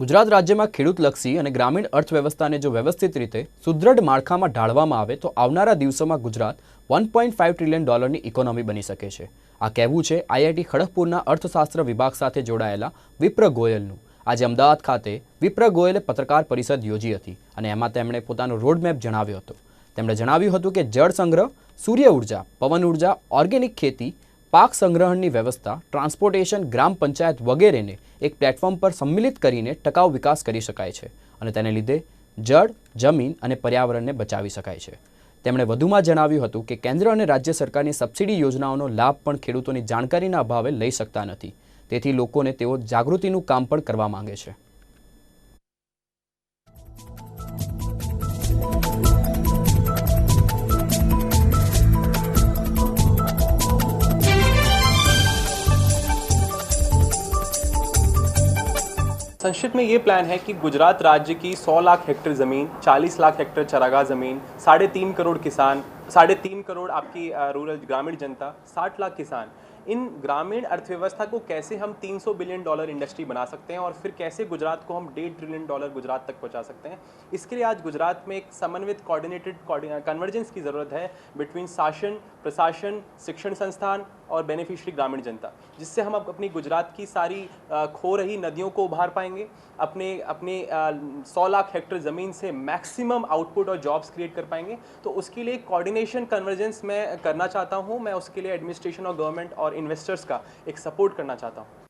ગુજરાત રાજ્યમાં ખેડૂતલક્ષી અને ગ્રામીણ અર્થવ્યવસ્થાને જો વ્યવસ્થિત રીતે સુદૃઢ માળખામાં ઢાળવામાં આવે તો આવનારા દિવસોમાં Gujarat one point five trillion ડોલરની ઇકોનોમી બની શકે છે આ કહેવું છે આઈઆઈટી ખડગપુરના અર્થશાસ્ત્ર વિભાગ સાથે જોડાયેલા વિપ્ર ગોયલનું આજે અમદાવાદ ખાતે વિપ્ર ગોયલે પત્રકાર પરિષદ યોજી હતી અને એમાં તેમણે પોતાનો રોડમેપ જણાવ્યો હતો તેમણે જણાવ્યું હતું કે જળ સંગ્રહ સૂર્ય ઉર્જા પવન ઉર્જા ઓર્ગેનિક ખેતી પાક સંગ્રહણની વ્યવસ્થા ટ્રાન્સપોર્ટેશન ગ્રામ પંચાયત વગેરેને એક પ્લેટફોર્મ પર સંમિલિત કરીને ટકાઉ વિકાસ કરી શકાય છે અને તેને લીધે જળ જમીન અને પર્યાવરણને બચાવી શકાય છે તેમણે વધુમાં જણાવ્યું હતું કે કેન્દ્ર અને રાજ્ય સરકારની સબસિડી યોજનાઓનો લાભ પણ ખેડૂતોની જાણકારીના અભાવે લઈ શકતા નથી તેથી લોકોને તેઓ જાગૃતિનું કામ પણ કરવા માંગે છે संक्षिप्त में ये प्लान है कि गुजरात राज्य की 100 लाख हेक्टेयर ज़मीन 40 लाख हेक्टेयर चरागाह ज़मीन साढ़े तीन करोड़ किसान साढ़े तीन करोड़ आपकी रूरल ग्रामीण जनता 60 लाख किसान इन ग्रामीण अर्थव्यवस्था को कैसे हम 300 बिलियन डॉलर इंडस्ट्री बना सकते हैं और फिर कैसे गुजरात को हम डेढ़ ट्रिलियन डॉलर गुजरात तक पहुंचा सकते हैं इसके लिए आज गुजरात में एक समन्वित कोऑर्डिनेटेड कन्वर्जेंस की ज़रूरत है बिटवीन शासन प्रशासन शिक्षण संस्थान और बेनिफिशरी ग्रामीण जनता जिससे हम अपनी गुजरात की सारी खो रही नदियों को उभार पाएंगे अपने अपने सौ लाख हेक्टर ज़मीन से मैक्सिमम आउटपुट और जॉब्स क्रिएट कर पाएंगे तो उसके लिए कोऑर्डिनेशन कन्वर्जेंस मैं करना चाहता हूँ मैं उसके लिए एडमिनिस्ट्रेशन और गवर्नमेंट और इन्वेस्टर्स का एक सपोर्ट करना चाहता हूँ